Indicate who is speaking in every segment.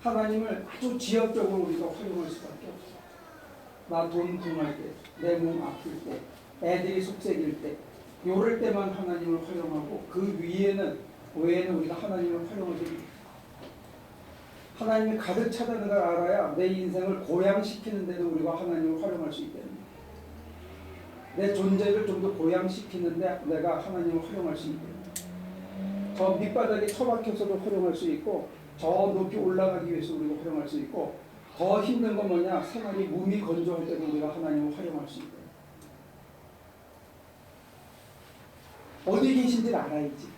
Speaker 1: 하나님을 아주 지역적으로 우리가 활용할 수밖에 없어. 나 돈 궁할 때, 내 몸 아플 때, 애들이 속색일 때, 요럴 때만 하나님을 활용하고 그 위에는 외에는 우리가 하나님을 활용하지 못해. 하나님이 가득 차다는 걸 알아야 내 인생을 고양시키는 데도 우리가 하나님을 활용할 수 있다는. 내 존재를 좀 더 고양시키는데 내가 하나님을 활용할 수 있다. 저 밑바닥에 처박혀서도 활용할 수 있고 저 높이 올라가기 위해서 우리가 활용할 수 있고 더 힘든 건 뭐냐 생활이 몸이 건조할 때도 우리가 하나님을 활용할 수 있다. 어디 계신지를 알아야지.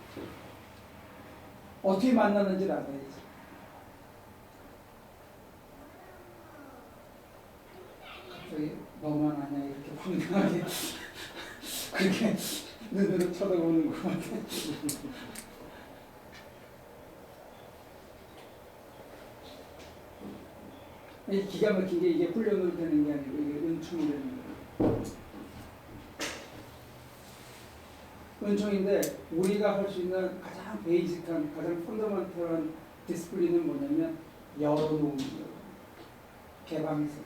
Speaker 1: 어떻게 만나는지를 알아야지. 갑자기 너만 아냐 이렇게 황당하게 그렇게 눈으로 쳐다보는 것 같아. 이 기가 막힌 게 이게 훈련으로 되는 게 아니고 이게 은총이 되는 거예요. 은총인데 우리가 할 수 있는 가장 베이직한 가장 펀더먼털한 디스플리는 뭐냐면 열어놓는 거예요. 개방성.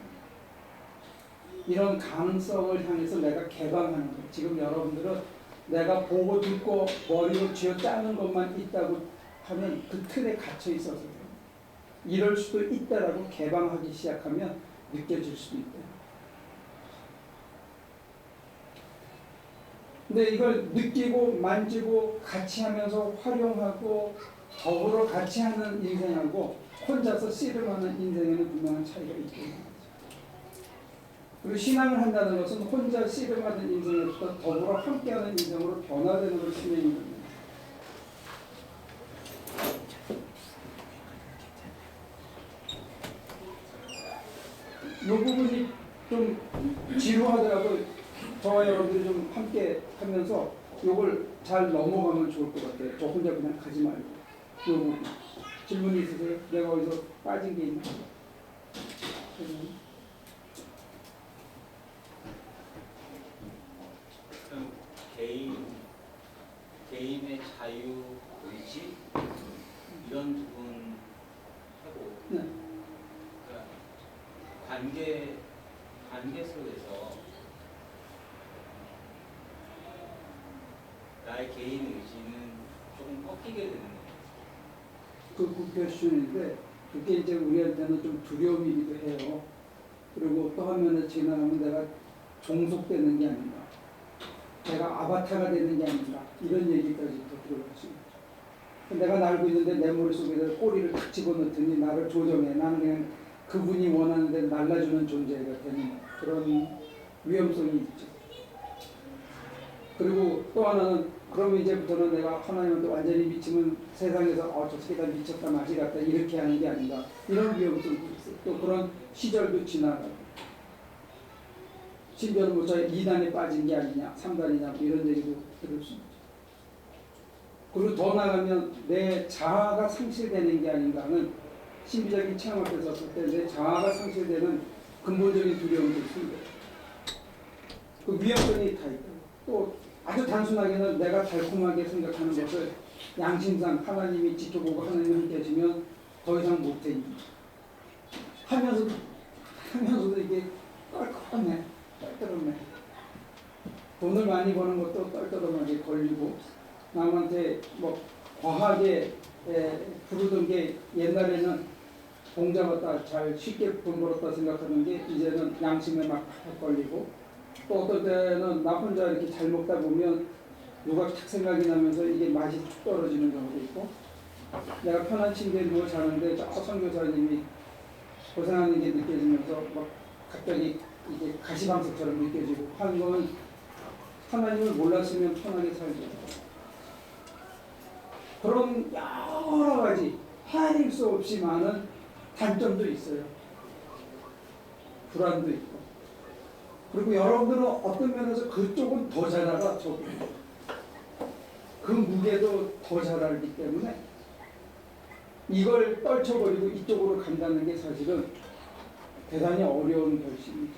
Speaker 1: 이런 가능성을 향해서 내가 개방하는 거예요. 지금 여러분들은 내가 보고 듣고 머리로 쥐어 짜는 것만 있다고 하면 그 틀에 갇혀 있어서. 이럴 수도 있다라고 개방하기 시작하면 느껴질 수도 있다. 근데 이걸 느끼고 만지고 같이 하면서 활용하고 더불어 같이 하는 인생하고 혼자서 씨름하는 인생에는 분명한 차이가 있다. 그리고 신앙을 한다는 것은 혼자 씨름하는 인생에서 더불어 함께하는 인생으로 변화되는 것이 신앙입니다. 이 부분이 좀 지루하더라도 저와 여러분들이 좀 함께 하면서 이걸 잘 넘어가면 좋을 것 같아요. 저 혼자 그냥 가지 말고. 이 부분. 질문이 있으세요? 내가 어디서 빠진 게 있나?
Speaker 2: 개인 개인의 자유 의지 이런 부분 하고
Speaker 1: 네.
Speaker 2: 그러니까 관계 관계 속에서 나의 개인 의지는 조금 꺾이게 되는 거예요.
Speaker 1: 그 국회수준인데 그게 이제 우리한테는 좀 두려움이기도 해요. 그리고 또 한면에 지나가면 내가 종속되는 게 아닌가. 내가 아바타가 되는 게 아닌가. 이런 얘기까지 또 들어갈 수 있죠. 내가 날고 있는데 내 머릿속에 꼬리를 탁 집어넣더니 나를 조정해. 나는 그냥 그분이 원하는 대로 날라주는 존재가 되는 그런 위험성이 있죠. 그리고 또 하나는 그러면 이제부터는 내가 하나님한테 완전히 미치면 세상에서 어, 저 새끼 다 미쳤다 마지 같다 이렇게 하는 게 아닌가 이런 위험성도 있어요. 또 그런 시절도 지나가고 심지어는 뭐저 2단에 빠진 게 아니냐 3단이냐 이런 얘기도 들을 수 있죠. 그리고 더 나가면 내 자아가 상실되는 게 아닌가 하는 신비적인 체험 앞에 섰을 때내 자아가 상실되는 근본적인 두려움도 있습니다. 그 위험성이 다 있다. 또 아주 단순하게는 내가 달콤하게 생각하는 것을 양심상 하나님이 지켜보고 하나님이 함께 해주면 더 이상 못해. 하면서도, 하면서도 이게 껄껄하네. 떨떠름해. 돈을 많이 버는 것도 떨떠름하게 걸리고 남한테 뭐 과하게 에, 부르던 게 옛날에는 공 잡았다 잘 쉽게 돈 벌었다 생각하는 게 이제는 양심에 막 걸리고 또 어떨 때는 나 혼자 이렇게 잘 먹다 보면 누가 탁 생각이 나면서 이게 맛이 툭 떨어지는 경우도 있고 내가 편한 침대에 누워 자는데 저 선교사님이 고생하는 게 느껴지면서 막 갑자기 이게 가시방석처럼 느껴지고 하는 거는 하나님을 몰랐으면 편하게 살죠. 그런 여러 가지 헤아릴 수 없이 많은 단점도 있어요. 불안도 있고. 그리고 여러분들은 어떤 면에서 그쪽은 더잘 알아, 저그 무게도 더 잘 알기 때문에 이걸 떨쳐버리고 이쪽으로 간다는 게 사실은 대단히 어려운 결심이죠.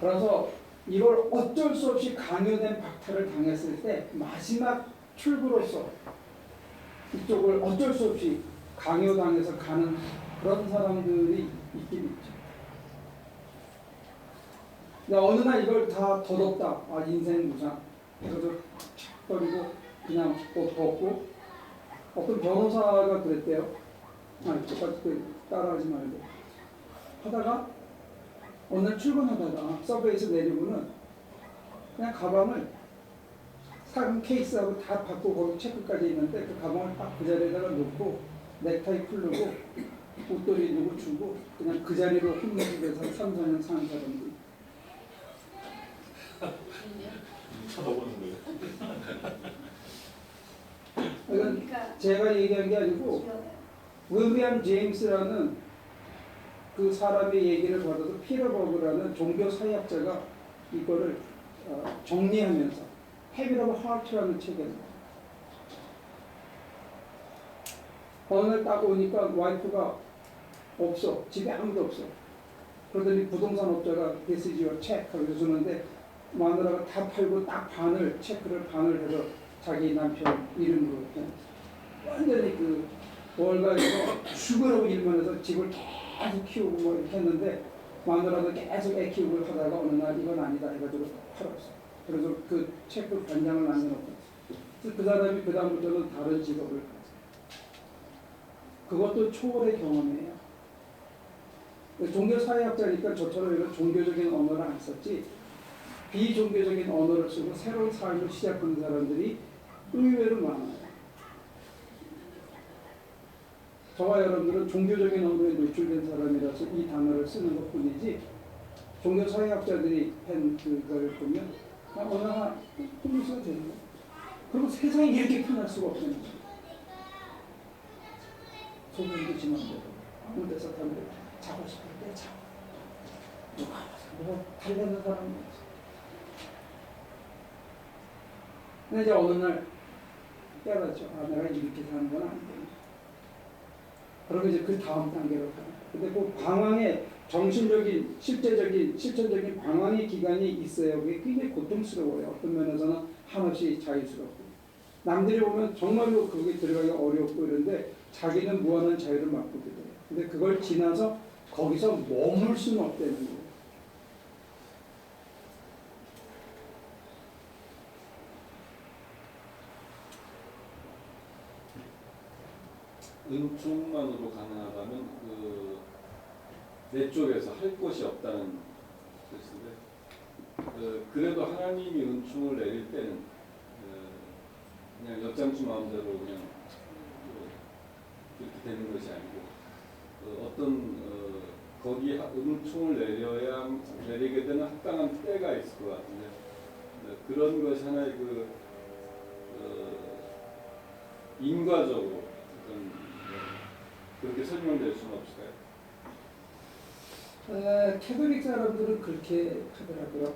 Speaker 1: 그래서 이걸 어쩔 수 없이 강요된 박탈을 당했을 때 마지막 출구로서 이쪽을 어쩔 수 없이 강요당해서 가는 그런 사람들이 있긴 있죠. 어느 날 이걸 다 더덥다. 아 인생 무상. 그래서 착 버리고 그냥 옷 벗고 어떤 변호사가 그랬대요. 아니 똑같이 그 따라하지 말고 하다가 어느 날 출근하다가 서브웨이에서 내리고는 그냥 가방을 사금 케이스하고 다 받고 거기 체크까지 있는데 그 가방을 딱 그 자리에다가 놓고 넥타이 풀르고 옷도리 누구 주고 그냥 그 자리로 홈리집에서 3, 4년 사는 사람들
Speaker 3: 쳐다보는 거예요.
Speaker 4: 그러니까
Speaker 1: 제가 얘기한 게 아니고 윌리엄 제임스라는 그 사람의 얘기를 받아서 피터 버그라는 종교 사회학자가 이거를 어, 정리하면서 헤비러 하트라는 책에 어느 날딱 오니까 와이프가 없어 집에 아무도 없어 그러더니 부동산 업자가 check 하고 주는데 마누라가 다 팔고 딱 반을 체크를 반을 해서 자기 남편 이름으로. 완전히 그 월가에서 죽으라고 일만 해서 집을 계속 키우고 뭐 이렇게 했는데 마누라도 계속 애 키우고 하다가 어느 날 이건 아니다 해가지고 팔았어. 그래서 그 체크 반장을 남겨놓고 그 사람이 그 다음부터는 다른 직업을. 그것도 초월의 경험이에요. 종교 사회학자니까 저처럼 이런 종교적인 언어를 안 썼지 비종교적인 언어를 쓰고 새로운 삶을 시작하는 사람들이 의외로 많아요. 저와 여러분들은 종교적인 언어에 노출된 사람이라서 이 단어를 쓰는 것 뿐이지 종교 사회학자들이 한 그걸 보면 아, 어느 하나 홈리스가 되는 거예요. 그리고 세상이 이렇게 편할 수가 없다는 거죠. 소문도 지만대로 아무 데서 담배 자고 싶을 때 자고 누가 뭐 달래는 사람이 없어. 근데 이제 어느 날 깨닫죠. 아, 내가 이렇게 사는 건 안 돼. 그리고 이제 그 다음 단계로 가요. 근데 그 방황의 정신적인, 실제적인, 실천적인 방황의 기간이 있어요. 그게 굉장히 고통스러워요. 어떤 면에서는 한없이 자유스럽고. 남들이 보면 정말로 그게 들어가기 어렵고 이런데 자기는 무한한 자유를 맛보게 돼요. 근데 그걸 지나서 거기서 머물 수는 없다는 거예요.
Speaker 3: 은총만으로 가능하다면 그 내 쪽에서 할 것이 없다는 뜻인데 그 그래도 하나님이 은총을 내릴 때는 그 그냥 엿장수 마음대로 그냥 되는 것이 아니고 그 어떤 어 거기 하- 은총을 내려야 내리게 되는 합당한 때가 있을 것 같은데 네, 그런 것이 하나의 그 어, 인과적으로 어떤 네, 그렇게 설명될 수는 없을까요?
Speaker 1: 에, 캐톨릭 사람들은 그렇게 하더라고요.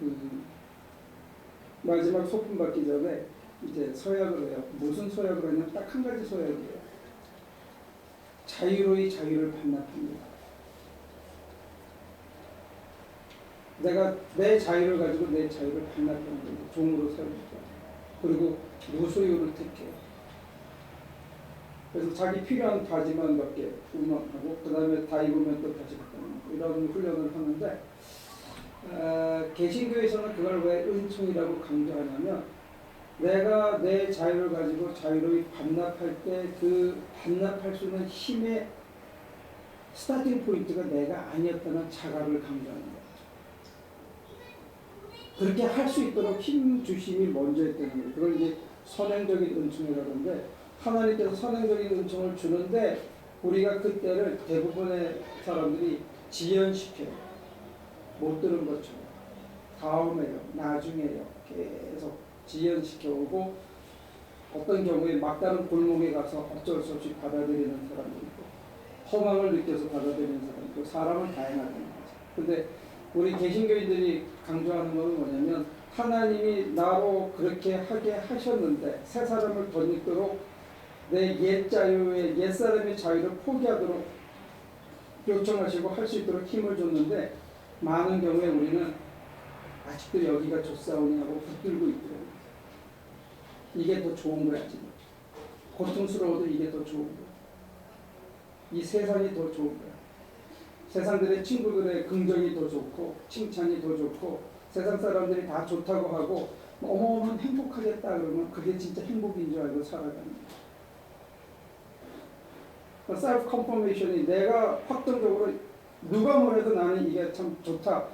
Speaker 1: 그 마지막 소품 받기 전에 이제 서약을 해요. 무슨 서약을 하냐면 딱한 가지 서약이에요. 자유로이 자유를 반납합니다. 내가 내 자유를 가지고 내 자유를 반납하는 거예요. 종으로 세우니까. 그리고 무소유를 택해요. 그래서 자기 필요한 바지만 몇개 운동하고 그 다음에 다 입으면 또 다시 놓고 이런 훈련을 하는데 어, 개신교에서는 그걸 왜 은총이라고 강조하냐면 내가 내 자유를 가지고 자유로이 반납할 때 그 반납할 수 있는 힘의 스타팅 포인트가 내가 아니었다는 자각을 강조하는 거예요. 그렇게 할 수 있도록 힘 주심이 먼저 했다는 거예요. 그걸 이제 선행적인 은총이라고 하는데 하나님께서 선행적인 은총을 주는데 우리가 그때를 대부분의 사람들이 지연시켜요. 못 들은 것처럼. 다음에요, 나중에요. 계속 지연시켜 오고 어떤 경우에 막다른 골목에 가서 어쩔 수 없이 받아들이는 사람도 있고 허망을 느껴서 받아들이는 사람도 있고 사람은 다양하다는 거죠. 근데 우리 개신교인들이 강조하는 것은 뭐냐면 하나님이 나로 그렇게 하게 하셨는데 새 사람을 덧입도록 내 옛 자유의 옛 사람의 자유를 포기하도록 요청하시고 할 수 있도록 힘을 줬는데 많은 경우에 우리는 아직도 여기가 좋사오냐고 붙들고 있더라고요. 이게 더 좋은 거야 지금. 고통스러워도 이게 더 좋은 거야. 이 세상이 더 좋은 거야. 세상들의 친구들의 긍정이 더 좋고 칭찬이 더 좋고 세상 사람들이 다 좋다고 하고 어머어머 행복하겠다 그러면 그게 진짜 행복인 줄 알고 살아가는 거야. 셀프 컨퍼메이션이 내가 확정적으로 누가 뭐래도 나는 이게 참 좋다.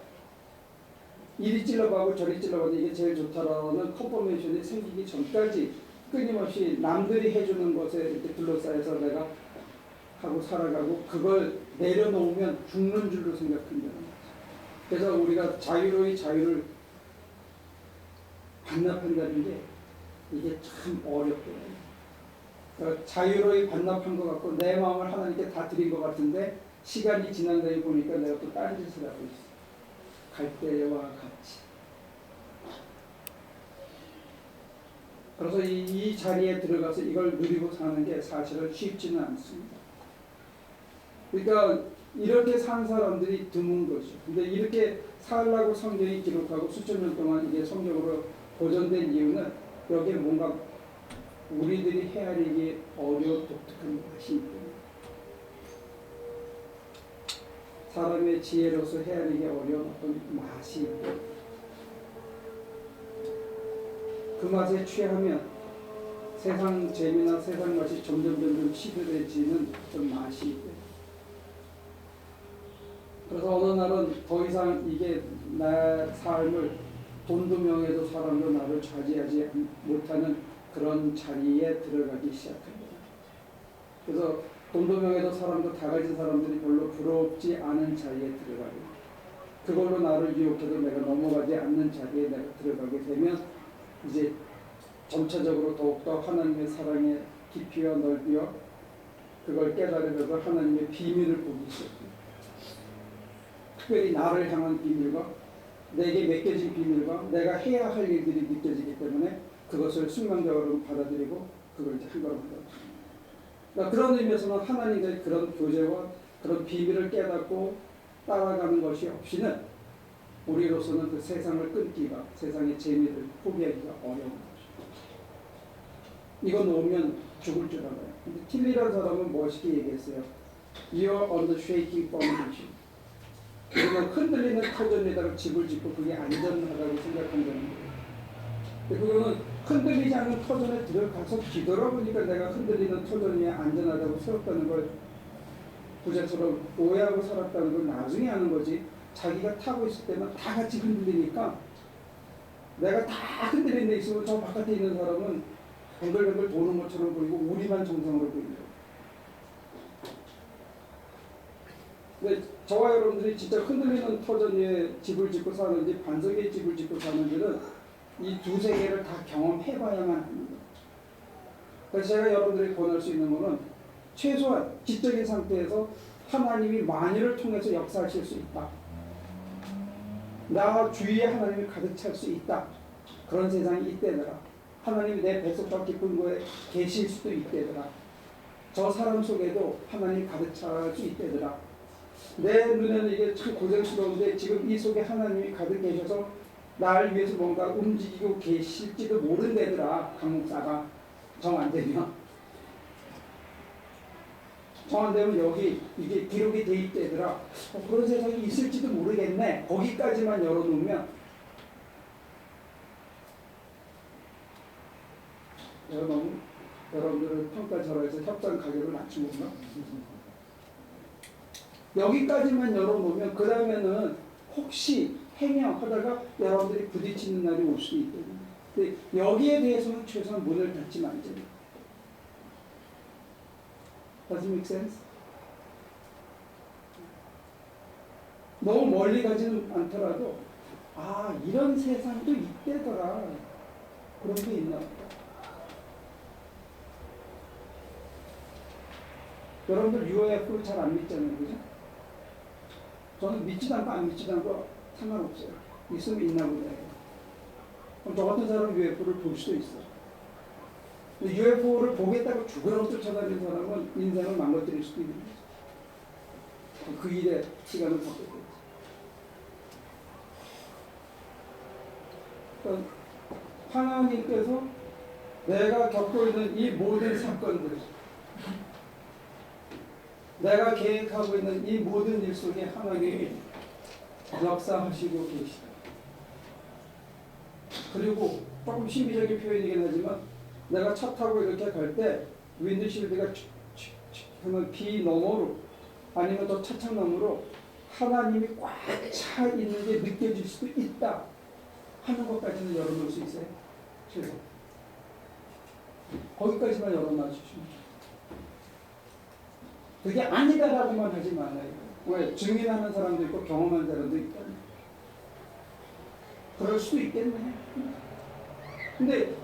Speaker 1: 이리 찔러봐고 저리 찔러봐도 이게 제일 좋다라는 컨퍼메이션이 생기기 전까지 끊임없이 남들이 해주는 것에 이렇게 둘러싸여서 내가 하고 살아가고 그걸 내려놓으면 죽는 줄로 생각한다는 거죠. 그래서 우리가 자유로이 자유를 반납한다는 게 이게 참 어렵더라고요. 그러니까 자유로이 반납한 것 같고 내 마음을 하나님께 다 드린 것 같은데 시간이 지난 다음에 보니까 내가 또 다른 짓을 하고 있어. 갈 때와 같이. 그래서 이, 이 자리에 들어가서 이걸 누리고 사는 게 사실은 쉽지는 않습니다. 그러니까 이렇게 산 사람들이 드문 거죠. 근데 이렇게 살라고 성경이 기록하고 수천 년 동안 이게 성경으로 보존된 이유는 여기에 뭔가 우리들이 헤아리기 어려운 독특한 맛이 있거든요. 사람의 지혜로서 헤아리기 어려운 어떤 맛이 있고 그 맛에 취하면 세상 재미나 세상 맛이 점점 점점 시들해지는 어떤 맛이 있고 그래서 어느 날은 더 이상 이게 내 삶을 돈도 명예도 사람도 나를 차지하지 못하는 그런 자리에 들어가기 시작합니다. 그래서 돈도 명예도 사람도 다 가진 사람들이 별로 부럽지 않은 자리에 들어가고 그걸로 나를 유혹해도 내가 넘어가지 않는 자리에 내가 들어가게 되면 이제 점차적으로 더욱더 하나님의 사랑의 깊이와 넓이와 그걸 깨달으면서 하나님의 비밀을 보기 시작합니다. 특별히 나를 향한 비밀과 내게 맡겨진 비밀과 내가 해야 할 일들이 느껴지기 때문에 그것을 순간적으로 받아들이고 그걸 이제 한 걸음 한. 그러니까 그런 의미에서는 하나님의 그런 교제와 그런 비밀을 깨닫고 따라가는 것이 없이는 우리로서는 그 세상을 끊기가 세상의 재미를 포기하기가 어려운 거죠. 이거 놓으면 죽을 줄 알아요. 근데 틸리라는 사람은 멋있게 얘기했어요. You're on the shaking foundation. 우리가 흔들리는 터전에다가 집을 짓고 그게 안전하다고 생각한다는 거예요. 그거는 흔들리지 않는 터전에 들어가서 뒤돌아보니까 내가 흔들리는 터전 위에 안전하다고 세웠다는 걸 부자처럼 오해하고 살았다는 걸 나중에 아는 거지. 자기가 타고 있을 때만 다 같이 흔들리니까 내가 다 흔들리는 데 있으면 저 바깥에 있는 사람은 뱅글뱅글 도는 것처럼 보이고 우리만 정상으로 거예요. 근데 저와 여러분들이 진짜 흔들리는 터전 위에 집을 짓고 사는지 반석의 집을 짓고 사는지는 이 두 세계를 다 경험해 봐야만 합니다. 그래서 제가 여러분들이 권할 수 있는 것은 최소한 지적인 상태에서 하나님이 만유를 통해서 역사하실 수 있다. 나 주위에 하나님이 가득 찰 수 있다. 그런 세상이 있대더라. 하나님이 내 뱃속과 깊은 곳에 계실 수도 있대더라. 저 사람 속에도 하나님이 가득 찰 수 있대더라. 내 눈에는 이게 참 고생스러운데 지금 이 속에 하나님이 가득 계셔서 나를 위해서 뭔가 움직이고 계실지도 모른다더라 강목사가. 정 안 되면. 정 안 되면 여기 이게 기록이 돼 있대더라 어, 그런 세상이 있을지도 모르겠네. 거기까지만 열어놓으면. 내가 너무 여러분들을 평가 절하해서 협상 가격을 낮춘 건가? 여기까지만 열어놓으면 그 다음에는 혹시 행여하다가 여러분들이 부딪히는 날이 올 수도 있거든요. 근데 여기에 대해서는 최소한 문을 닫지 말자. Does it make sense? 너무 멀리 가지는 않더라도 아 이런 세상도 있대더라 그런 게 있나 보다. 여러분들 UFO 잘안 믿잖아요, 그죠? 저는 믿지도 않고 안 믿지도 않고 상관없어요. 있으면 있나 보다. 그럼 저 같은 사람은 UFO를 볼 수도 있어. 근데 UFO를 보겠다고 죽으라고 쫓아다니는 사람은 인생을 망가뜨릴 수도 있는 거죠. 그 일에 시간을 바꿔야 그러니까 하나님께서 내가 겪고 있는 이 모든 사건들, 내가 계획하고 있는 이 모든 일 속에 하나님이 역사하시고 계시다. 그리고 조금 신비적인 표현이긴 하지만 내가 차 타고 이렇게 갈 때 윈드실드가 하면 비 너머로 아니면 또 차창 너머로 하나님이 꽉 차 있는 게 느껴질 수도 있다 하는 것까지는 열어놓을 수 있어요. 최소. 거기까지만 열어놔 주시면. 그게 아니다라고만 하지 말아요. 왜? 증인하는 사람도 있고 경험한 사람도 있다. 그럴 수도 있겠네. 근데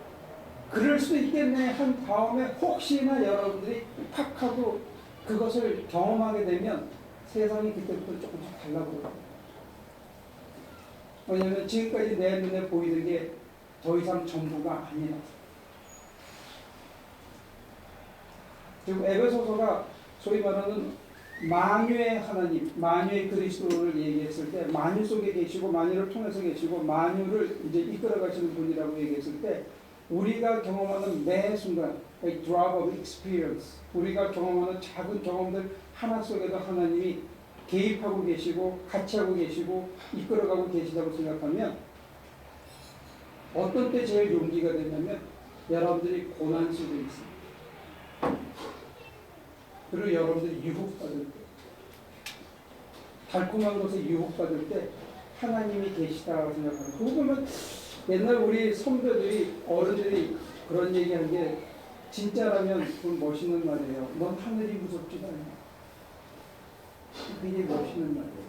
Speaker 1: 그럴 수도 있겠네 한 다음에 혹시나 여러분들이 팍 하고 그것을 경험하게 되면 세상이 그때부터 조금씩 달라버려요. 왜냐하면 지금까지 내 눈에 보이는 게더 이상 전부가 아니라. 지금 에베소서가 소위 말하는 만유의 하나님, 만유의 그리스도를 얘기했을 때 만유 속에 계시고 만유를 통해서 계시고 만유를 이제 이끌어 가시는 분이라고 얘기했을 때 우리가 경험하는 매 순간 a drop of experience 우리가 경험하는 작은 경험들 하나 속에도 하나님이 개입하고 계시고 같이 하고 계시고 이끌어가고 계시다고 생각하면 어떤 때 제일 용기가 되냐면 여러분들이 고난 속에 있습니다. 그리고 여러분들이 유혹받을 때, 달콤한 것에 유혹받을 때 하나님이 계시다고 생각하는. 그거 보면 옛날 우리 선배들이 어른들이 그런 얘기한 게 진짜라면 그건 멋있는 말이에요. 넌 하늘이 무섭지가 않아. 그게 멋있는 말이에요.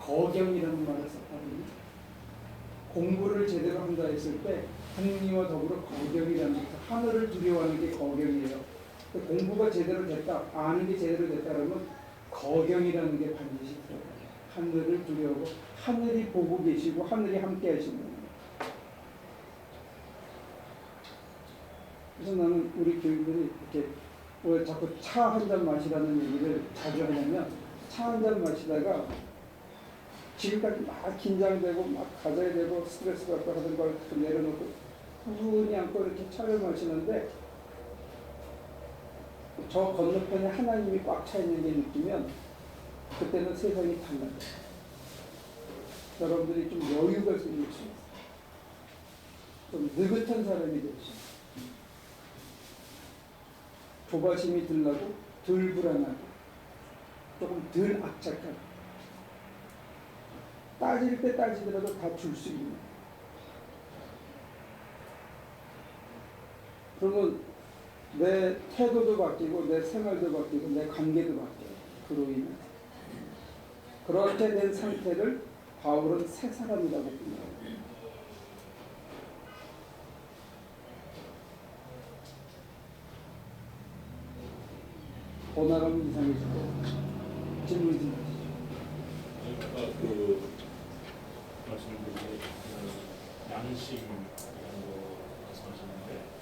Speaker 1: 거경이라는 말을 썼거든요. 공부를 제대로 한다 했을 때 하느님과 더불어 거경이라는 것, 하늘을 두려워하는 게 거경이에요. 그 공부가 제대로 됐다, 아는 게 제대로 됐다 그러면 거경이라는 게 반드시 들어가요. 하늘을 두려워하고 하늘이 보고 계시고 하늘이 함께 하시는 거예요. 그래서 나는 우리 교인들이 이렇게 왜 자꾸 차 한 잔 마시라는 얘기를 자주 하냐면 차 한 잔 마시다가 지금까지 막 긴장되고 막 가져야 되고 스트레스 받고 하던 걸 내려놓고 후훈히 안고 이렇게 차를 마시는데 저 건너편에 하나님이 꽉 차 있는 게 느끼면 그때는 세상이 달라요. 여러분들이 좀 여유가 있어요. 좀 느긋한 사람이 있어요. 조바심이 들라고 덜 불안하고 조금 덜 악착하고 따질 때 따지더라도 다 줄 수 있는 그러면 내 태도도 바뀌고 내 생활도 바뀌고 내 관계도 바뀌어요. 그로 인해 그렇게 된 상태를 바울은 새 사람이라고 봅니다. 번화가면 이상해지고 질문 좀 하시죠.
Speaker 4: 아까 그 말씀드린 그 양심이라는 거 말씀하셨는데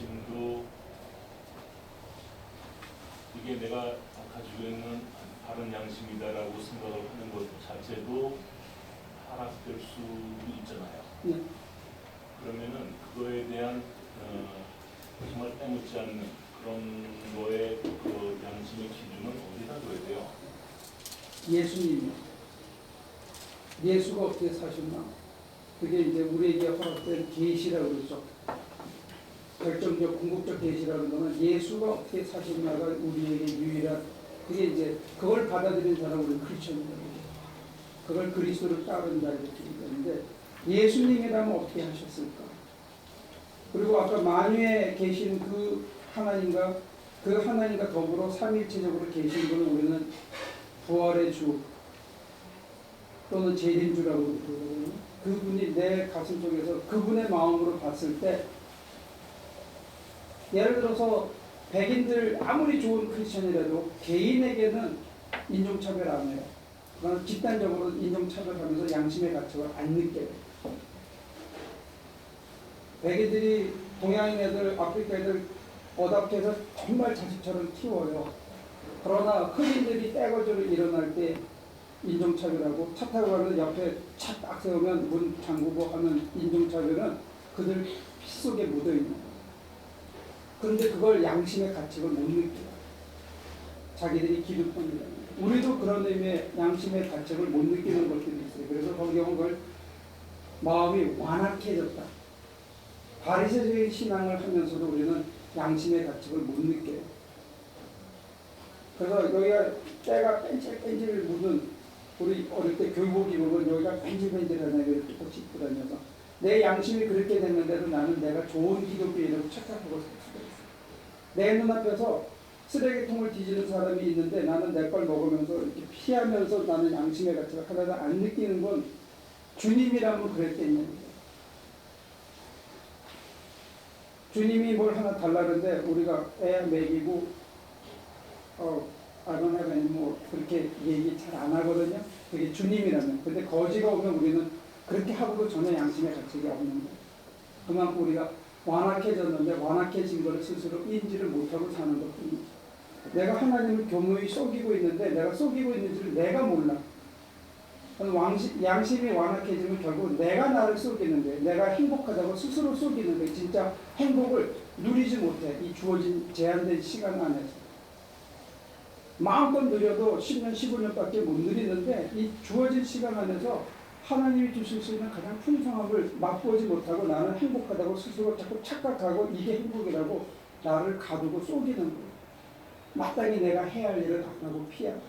Speaker 4: 양심도 이게 내가 가지고 있는 바른 양심이다라고 생각을 하는 것 자체도 하락될 수 있잖아요.
Speaker 1: 네.
Speaker 4: 그러면은 그거에 대한 어, 정말 빼놓지 않는 그런 거에 그 양심의 기준은 어디다 둬야 돼요?
Speaker 1: 예수님이 예수가 어떻게 사셨나? 그게 이제 우리에게 허락된 계시라고 그러죠. 결정적 궁극적 계시라는 거는 예수가 어떻게 사셨나가 우리에게 유일한 그게 이제 그걸 받아들인 사람은 우리 크리스천이라고. 그걸 그리스도를 따른다 이렇게 얘기하는데 예수님이라면 어떻게 하셨을까? 그리고 아까 만유에 계신 그 하나님과 그 하나님과 더불어 삼일체적으로 계신 분을 우리는 부활의 주 또는 재림주라고 부르거든요. 그분이 내 가슴 속에서 그분의 마음으로 봤을 때 예를 들어서 백인들 아무리 좋은 크리스천이라도 개인에게는 인종차별 안 해요. 그러나 집단적으로 인종차별하면서 양심의 가책을 안 느껴요. 백인들이 동양인 애들, 아프리카 애들 어답해서 정말 자식처럼 키워요. 그러나 흑인들이 떼거지로 일어날 때 인종차별하고 차 타고 가면 옆에 차 딱 세우면 문 잠그고 하는 인종차별은 그들 피 속에 묻어 있는 거예요. 그런데 그걸 양심의 가책을 못 느껴요. 자기들이 기득권이라는 거예요. 우리도 그런 의미의 양심의 가책을 못 느끼는 것들이 있어요. 그래서 성경은 그걸 마음이 완악해졌다. 바리새적인 신앙을 하면서도 우리는 양심의 가책을 못 느껴요. 그래서 여기가 때가 뺀질뺀질 묻은 우리 어릴 때 교복 입으면 여기가 뺀질뺀질하잖아요. 이렇게 꽃 입고 다녀서 내 양심이 그렇게 됐는데도 나는 내가 좋은 기독교인으로 착각하고 살 수가 있어. 내 눈앞에서 쓰레기통을 뒤지는 사람이 있는데 나는 내 걸 먹으면서 이렇게 피하면서 나는 양심의 가치를 하나도 안 느끼는 건 주님이라면 그랬겠냐는 거예요. 주님이 뭘 하나 달라는데 우리가 애 먹이고 어 아론 하나님 뭐 그렇게 얘기 잘 안 하거든요. 그게 주님이라면. 근데 거지가 오면 우리는 그렇게 하고도 전혀 양심의 가책이 없는 거예요. 그만큼 우리가 완악해졌는데 완악해진 것을 스스로 인지를 못하고 사는 것뿐입니다. 내가 하나님을 교묘히 속이고 있는데 내가 속이고 있는지를 내가 몰라. 왕시, 양심이 완악해지면 결국 내가 나를 속이는 거예요. 내가 행복하다고 스스로 속이는 거예요. 진짜 행복을 누리지 못해. 이 주어진 제한된 시간 안에서. 마음껏 누려도 10년, 15년밖에 못 누리는데 이 주어진 시간 안에서 하나님이 주실 수 있는 가장 풍성함을 맛보지 못하고 나는 행복하다고 스스로 자꾸 착각하고 이게 행복이라고 나를 가두고 속이는 거예요. 마땅히 내가 해야 할 일을 안 하고 피하고.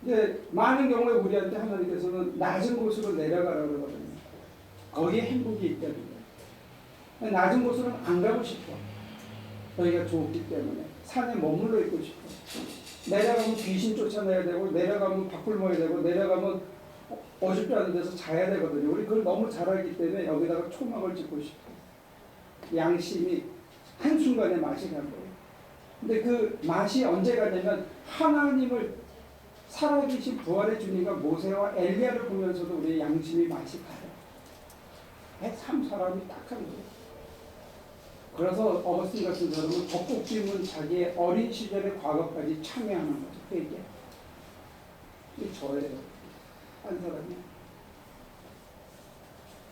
Speaker 1: 근데 많은 경우에 우리한테 하나님께서는 낮은 곳으로 내려가라고 그러거든요. 거기에 행복이 거예요. 낮은 곳으로는 안 가고 싶어. 여기가 좋기 때문에. 산에 머물러 있고 싶어. 내려가면 귀신 쫓아내야 되고, 내려가면 밥풀 먹어야 되고, 내려가면 어- 어줍지 않은 데서 자야 되거든요. 우리 그걸 너무 잘 알기 때문에 여기다가 초막을 짓고 싶어. 양심이 한순간에 맛이 간 거예요. 근데 그 맛이 언제 가냐면 하나님을 살아계신 부활의 주님과 모세와 엘리야를 보면서도 우리의 양심이 맛이 가요. 참 사람이 딱한 거예요. 그래서 어거스틴 같은 사람은 젖꼭지문 자기의 어린 시절의 과거까지 참여하는 거죠. 이 저예요. 한 사람이.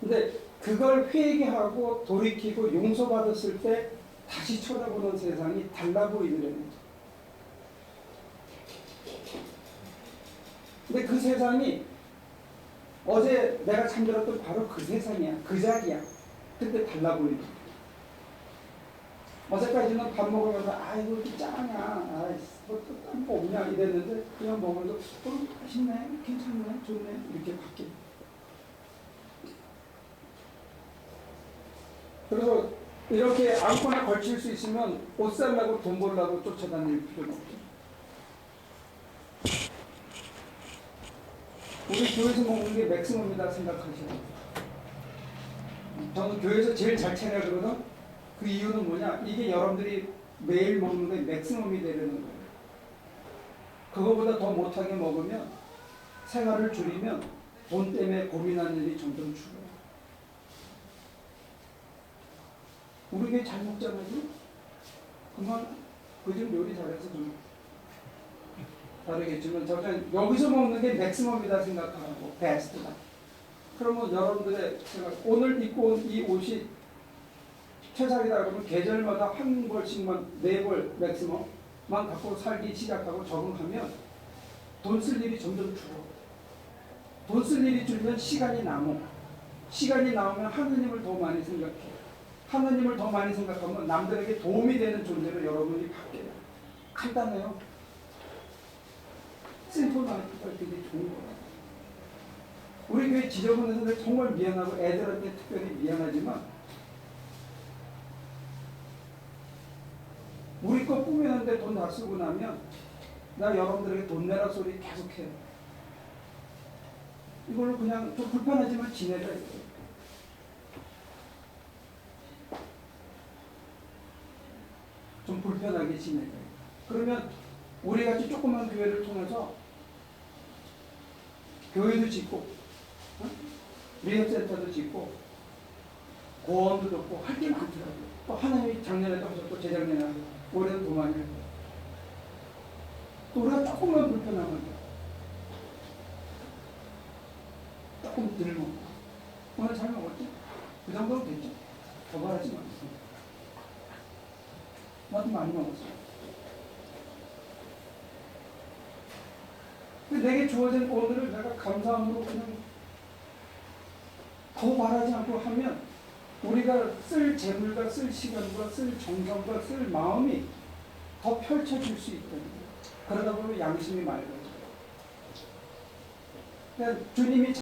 Speaker 1: 근데 그걸 회개하고 돌이키고 용서받았을 때 다시 쳐다보는 세상이 달라 보이더라는 거죠. 근데 그 세상이 어제 내가 잠들었던 바로 그 세상이야. 그 자리야. 그때 달라 보이는 거야. 어제까지는 밥 먹으면서 아이고 이렇게 짜냐? 아이씨 뭐딴거 없냐? 이랬는데 그냥 먹으면서 어 맛있네 괜찮네 좋네 이렇게 바뀌어 그래서 이렇게 아무거나 걸칠 수 있으면 옷 살라고 돈 벌라고 쫓아다닐 필요는 없죠. 우리 교회에서 먹는 게 맥스멈이다 생각하시면 저는 교회에서 제일 잘 차려거든 그 이유는 뭐냐? 이게 여러분들이 매일 먹는 게 맥시멈이 되려는 거예요. 그거보다 더 못하게 먹으면 생활을 줄이면 돈 때문에 고민하는 일이 점점 줄어요. 우리 게잘 먹잖아요. 그만 그좀 요리 잘해서 좀 다르겠지만 저는 여기서 먹는 게 맥시멈이다 생각하고 베스트다. 그러면 여러분들의 생각 오늘 입고 온 이 옷이 최상이다 그러면 계절마다 한 벌씩만 네 벌 맥시멈만 갖고 살기 시작하고 적응하면 돈 쓸 일이 점점 줄어. 돈 쓸 일이 줄면 시간이 남어. 시간이 남으면 하느님을 더 많이 생각해. 하느님을 더 많이 생각하면 남들에게 도움이 되는 존재로 여러분이 바뀌어요. 간단해요. 심플 마이트가 되게 좋은 거예요. 우리 교회 지저분해서 정말 미안하고 애들한테 특별히 미안하지만 우리 거 꾸미는데 돈 다 쓰고 나면 나 여러분들에게 돈 내라 소리 계속 해요. 이걸로 그냥 좀 불편하지만. 이거예요. 좀 불편하게 지내자. 그러면 우리 같이 조그만 교회를 통해서 교회도 짓고 어? 리협센터도 짓고 고원도 듣고 할 게 많더라고요. 또 하나님이 작년에도 하셨고 재작년에 하셨고 거예요. 또 우리가 조금만 불편하면 돼. 조금 덜 먹고. 오늘 잘 먹었지? 그 정도면 됐죠? 더 바라지 마. 나도 많이 먹었어. 근데 내게 주어진 오늘을 내가 감사함으로 그냥 더 바라지 않고 하면 우리가 쓸 재물과 쓸 시간과 쓸 정성과 쓸 마음이 더 펼쳐질 수 있거든요. 그러다 보면 양심이 맑아져요. 그러니까 주님이